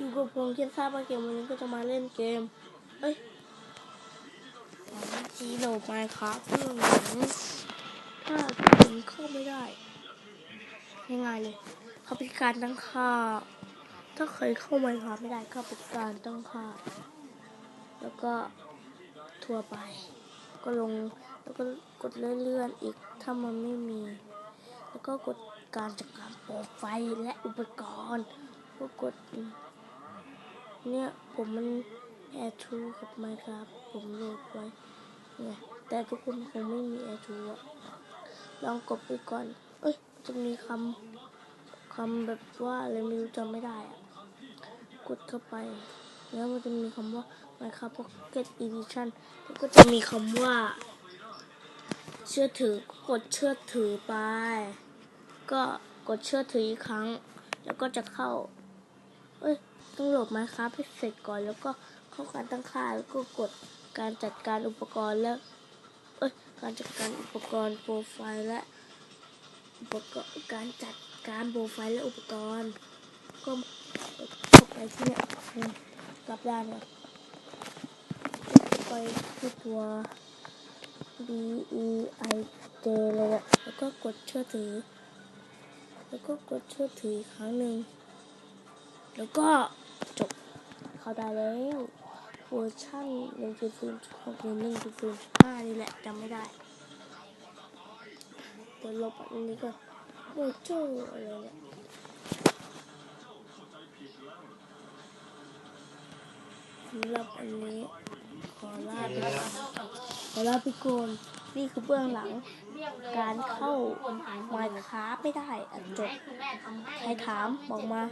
อยู่กับผมเคนทราบว่าเกมวันนี้ก็จะมาเล่นเกม เอ้ยจีโนไมค์ครับเรื่องหนังถ้าผมเข้าไม่ได้ง่ายๆเลยเขาเป็นการตั้งค่า ถ้าเคยเข้าไมค์ครับไม่ได้ก็เป็นการตั้งค่า แล้วก็ทัวร์ไป ก็ลงแล้วก็กดเลื่อนๆอีกถ้ามันไม่มี แล้วก็กดการจัดการโปรไฟล์และอุปกรณ์ก็กด เนี่ยผมมันแอร์ทูกับไมครับ ผมโหลดไว้เนี่ยแต่ทุกคนคงไม่มีแอร์ทูอะลองกดไปก่อน เอ้ยจะมีคำคำแบบว่าอะไรไม่รู้จำไม่ได้อะกดเข้าไป แล้วมันจะมีคำว่า Minecraft Pocket Edition แล้วก็จะมีคำว่า เชื่อถือกดเชื่อถือไป ก็กดเชื่อถืออีกครั้ง แล้วก็จะเข้า เอ้ยต้องโหลดมาครับให้เสร็จก่อนแล้วก็เข้าการตั้งค่าแล้วก็กดการจัดการอุปกรณ์แล้วเอ้ยการจัดการอุปกรณ์โปรไฟล์และอุปกรณ์การจัดการโปรไฟล์และอุปกรณ์ก็เข้าไปที่เนี่ยกลับด้านเนี่ยไปที่ตัว B E I J เลยอะแล้วก็กดเชื่อถือ แล้วก็กดเชื่อถืออีกครั้งหนึ่ง แล้วก็จบเข้าได้แล้วเวอร์ชัน1.0 6หรือ1.0 5นี่แหละจำไม่ได้เดี๋ยวลบอันนี้ก่อนโมโจอะไรเนี่ยสำหรับอันนี้ขอลาไปก่อนขอลาไปก่อนนี่คือเบื้องหลังการเข้า Minecraft ไม่ได้อะจบใครถามบอกมา